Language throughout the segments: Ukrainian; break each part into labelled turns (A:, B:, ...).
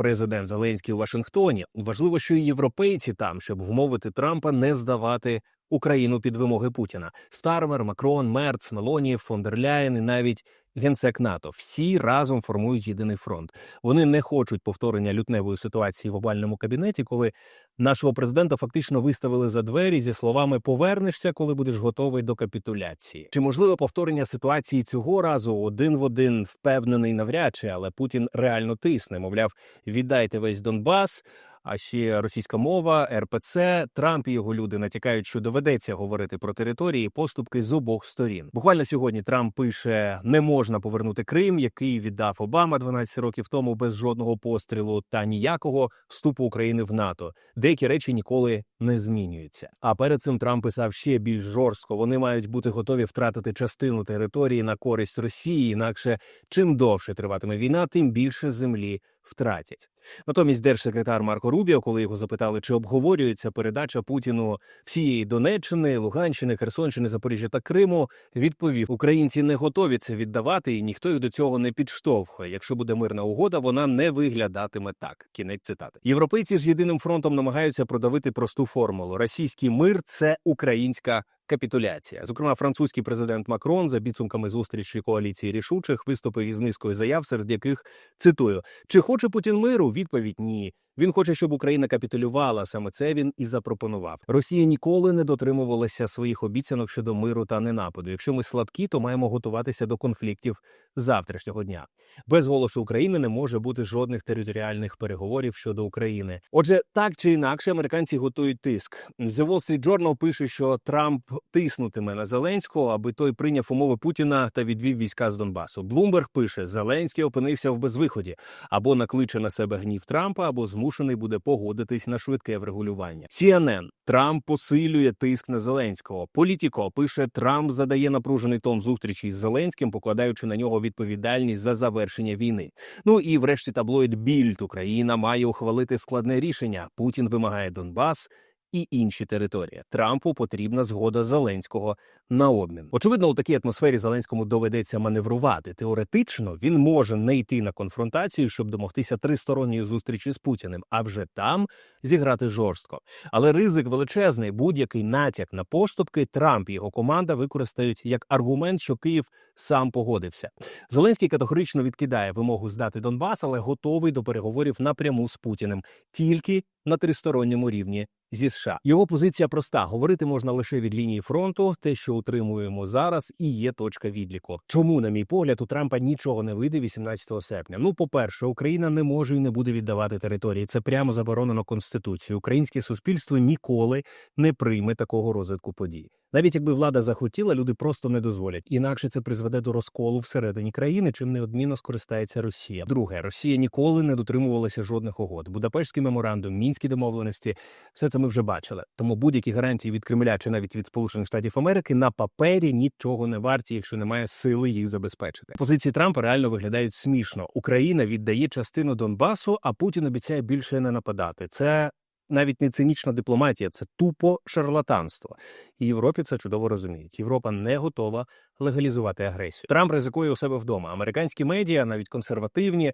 A: президент Зеленський у Вашингтоні. Важливо, що і європейці там, щоб вмовити Трампа не здавати Україну під вимоги Путіна. Стармер, Макрон, Мерц, Мелоні, фон дер Ляєн і навіть генсек НАТО всі разом формують єдиний фронт. Вони не хочуть повторення лютневої ситуації в овальному кабінеті, коли нашого президента фактично виставили за двері зі словами Повернешся, коли будеш готовий до капітуляції. Чи можливе повторення ситуації цього разу один в один впевнений навряд чи, але Путін реально тисне. Мовляв, віддайте весь Донбас. А ще російська мова, РПЦ, Трамп і його люди натякають, що доведеться говорити про території поступки з обох сторін. Буквально сьогодні Трамп пише: не можна повернути Крим, який віддав Обама 12 років тому без жодного пострілу та ніякого вступу України в НАТО. Деякі речі ніколи не змінюються. А перед цим Трамп писав ще більш жорстко. Вони мають бути готові втратити частину території на користь Росії. Інакше чим довше триватиме війна, тим більше землі втратять. Натомість держсекретар Марко Рубіо, коли його запитали, чи обговорюється передача Путіну всієї Донеччини, Луганщини, Херсонщини, Запоріжжя та Криму, відповів: Українці не готові це віддавати, і ніхто їх до цього не підштовхує. Якщо буде мирна угода, вона не виглядатиме так. Кінець цитати. Європейці ж єдиним фронтом намагаються продавити просту формулу: російський мир це українська. Капітуляція, зокрема, французький президент Макрон за підсумками зустрічі коаліції рішучих виступив із низкою заяв, серед яких цитую: чи хоче Путін миру? Відповідь ні. Він хоче, щоб Україна капітулювала. Саме це він і запропонував. Росія ніколи не дотримувалася своїх обіцянок щодо миру та ненападу. Якщо ми слабкі, то маємо готуватися до конфліктів завтрашнього дня. Без голосу України не може бути жодних територіальних переговорів щодо України. Отже, так чи інакше, американці готують тиск. The Wall Street Journal пише, що Трамп тиснутиме на Зеленського, аби той прийняв умови Путіна та відвів війська з Донбасу. Блумберг пише: Зеленський опинився в безвиході або накличе на себе гнів Трампа, або змушений буде погодитись на швидке врегулювання. CNN. Трамп посилює тиск на Зеленського. Політіко пише: Трамп задає напружений тон зустрічі з Зеленським, покладаючи на нього відповідальність за завершення війни. Ну і врешті таблоїд Більд Україна має ухвалити складне рішення. Путін вимагає Донбас. І інші території Трампу потрібна згода Зеленського на обмін. Очевидно, у такій атмосфері Зеленському доведеться маневрувати. Теоретично він може не йти на конфронтацію, щоб домогтися тристоронньої зустрічі з Путіним, а вже там зіграти жорстко. Але ризик величезний. Будь-який натяк на поступки Трамп і його команда використають як аргумент, що Київ сам погодився. Зеленський категорично відкидає вимогу здати Донбас, але готовий до переговорів напряму з Путіним тільки на тристоронньому рівні зі США. Його позиція проста: говорити можна лише від лінії фронту. Те, що утримуємо зараз, і є точка відліку. Чому, на мій погляд, у Трампа нічого не вийде 18 серпня? Ну, по перше, Україна не може і не буде віддавати території. Це прямо заборонено конституцією. Українське суспільство ніколи не прийме такого розвитку подій. Навіть якби влада захотіла, люди просто не дозволять. Інакше це призведе до розколу всередині країни, чим неодмінно скористається Росія. Друге, Росія ніколи не дотримувалася жодних угод. Будапештський меморандум, мінські домовленості все це ми вже бачили. Тому будь-які гарантії від Кремля чи навіть від Сполучених Штатів Америки на папері нічого не варті, якщо немає сили їх забезпечити. Позиції Трампа реально виглядають смішно. Україна віддає частину Донбасу, а Путін обіцяє більше не нападати. Це навіть не цинічна дипломатія, це тупо шарлатанство. І Європі це чудово розуміють. Європа не готова легалізувати агресію. Трамп ризикує у себе вдома. Американські медіа, навіть консервативні,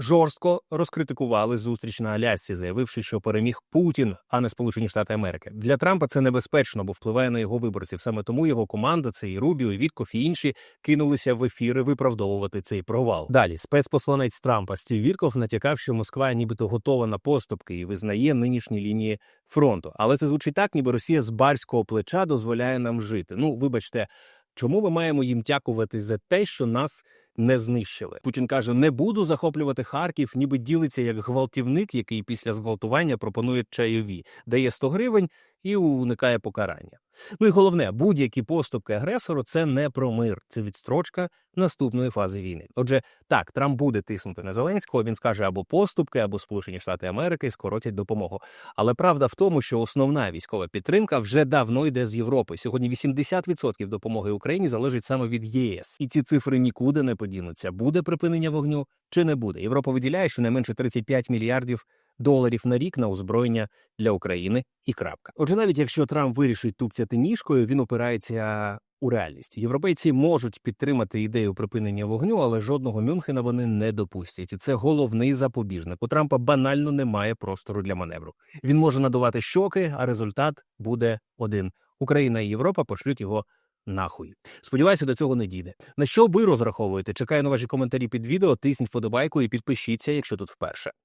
A: жорстко розкритикували зустріч на Алясці, заявивши, що переміг Путін, а не Сполучені Штати Америки. Для Трампа це небезпечно, бо впливає на його виборців. Саме тому його команда, це і Рубіо, і Віткоф, і інші кинулися в ефіри виправдовувати цей провал. Далі спецпосланець Трампа Стів Вітков натякав, що Москва нібито готова на поступки і визнає нинішні лінії фронту. Але це звучить так, ніби Росія з барського плеча дозволяє нам жити. Ну, вибачте, чому ми маємо їм дякувати за те, що нас не знищили. Путін каже: не буду захоплювати Харків, ніби ділиться як гвалтівник, який після зґвалтування пропонує чайові, дає 100 гривень і уникає покарання. Ну і головне, будь-які поступки агресору це не про мир, це відстрочка наступної фази війни. Отже, так Трамп буде тиснути на Зеленського. Він скаже або поступки, або Сполучені Штати Америки скоротять допомогу. Але правда в тому, що основна військова підтримка вже давно йде з Європи. Сьогодні 80% допомоги Україні залежить саме від ЄС, і ці цифри нікуди не подінуться. Буде припинення вогню чи не буде. Європа виділяє щонайменше 35 мільярдів доларів на рік на озброєння для України і крапка. Отже, навіть якщо Трамп вирішить тупцяти ніжкою, він опирається у реальність. Європейці можуть підтримати ідею припинення вогню, але жодного Мюнхена вони не допустять. І це головний запобіжник. У Трампа банально немає простору для маневру. Він може надувати щоки, а результат буде один: Україна і Європа пошлють його нахуй. Сподіваюся, до цього не дійде. На що ви розраховуєте? Чекаю на ваші коментарі під відео. Тисніть вподобайку і підпишіться, якщо тут вперше.